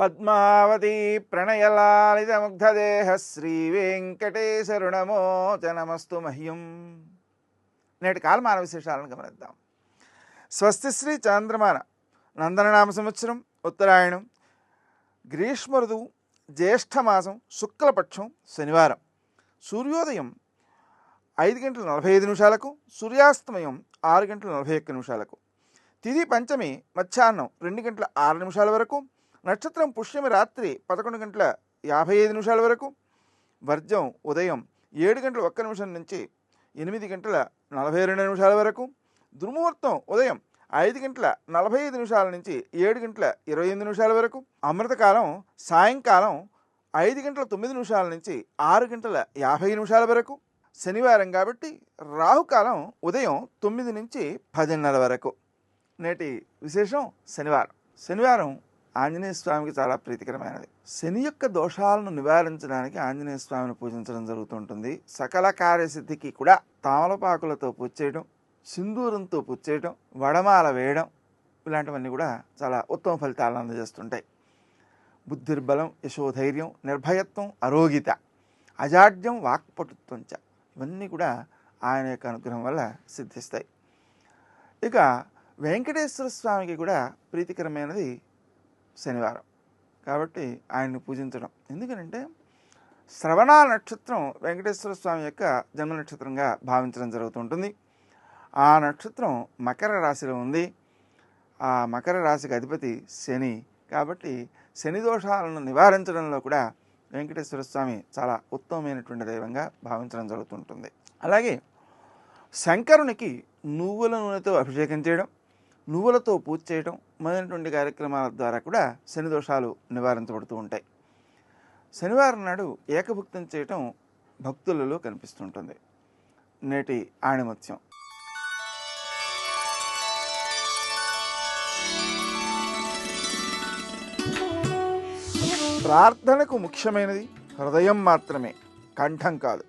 పద్మావతి ప్రణయలాలితముగ్ధదేహ శ్రీ శ్రీ వెంకటేశరుణమోచనమస్తు మహ్యం. నేటి కాలమాన విశేషాలను గమనిద్దాం. స్వస్తి శ్రీ చాంద్రమాన నందననామ సంవత్సరం ఉత్తరాయణం గ్రీష్మ ఋతువు జ్యేష్ఠమాసం శుక్లపక్షం శనివారం. సూర్యోదయం ఐదు గంటల నలభై ఐదు నిమిషాలకు సూర్యాస్తమయం ఆరు గంటల నలభై ఒక్క నిమిషాలకు. తిది పంచమి మధ్యాహ్నం రెండు గంటల ఆరు నిమిషాల వరకు నక్షత్రం పుష్యమి రాత్రి పదకొండు గంటల యాభై ఐదు నిమిషాల వరకు వర్జం ఉదయం ఏడు గంటల ఒక్క నిమిషం నుంచి ఎనిమిది గంటల నలభై రెండు నిమిషాల వరకు దుర్ముహూర్తం ఉదయం ఐదు గంటల నలభై ఐదు నిమిషాల నుంచి ఏడు గంటల ఇరవై ఎనిమిది నిమిషాల వరకు అమృతకాలం సాయంకాలం ఐదు గంటల తొమ్మిది నిమిషాల నుంచి ఆరు గంటల యాభై నిమిషాల వరకు శనివారం కాబట్టి రాహుకాలం ఉదయం తొమ్మిది నుంచి పదిన్నర వరకు. నేటి విశేషం శనివారం. శనివారం ఆంజనేయ స్వామికి చాలా ప్రీతికరమైనది. శని యొక్క దోషాలను నివారించడానికి ఆంజనేయ స్వామిని పూజించడం జరుగుతుంటుంది. సకల కార్యసిద్ధికి కూడా తామలపాకులతో పూజ చేయడం సింధూరంతో పూజ చేయడం వడమాల వేయడం ఇలాంటివన్నీ కూడా చాలా ఉత్తమ ఫలితాలను అందజేస్తుంటాయి. బుద్ధిర్బలం యశోధైర్యం నిర్భయత్వం అరోగిత అజాడ్యం వాక్పటుత్వం చ ఇవన్నీ కూడా ఆయన యొక్క అనుగ్రహం వల్ల సిద్ధిస్తాయి. ఇక వెంకటేశ్వర స్వామికి కూడా ప్రీతికరమైనది శనివారం. కాబట్టి ఆయన్ని పూజించడం. ఎందుకంటే శ్రవణ నక్షత్రం వెంకటేశ్వర స్వామి యొక్క జన్మ నక్షత్రంగా భావించడం జరుగుతుంటుంది. ఆ నక్షత్రం మకర రాశిలో ఉంది. ఆ మకర రాశికి అధిపతి శని. కాబట్టి శని దోషాలను నివారించడంలో కూడా వెంకటేశ్వర స్వామి చాలా ఉత్తమమైనటువంటి దైవంగా భావించడం జరుగుతుంటుంది. అలాగే శంకరునికి నువ్వుల నూనెతో అభిషేకం చేయడం. నువ్వులతో పూజ చేయడం మొదలైనటువంటి కార్యక్రమాల ద్వారా కూడా శని దోషాలు నివారించబడుతూ ఉంటాయి. శనివారం నాడు ఏకభుక్తం చేయటం భక్తులలో కనిపిస్తుంటుంది. నేటి ఆణిమత్యం. ప్రార్థనకు ముఖ్యమైనది హృదయం మాత్రమే కంఠం కాదు.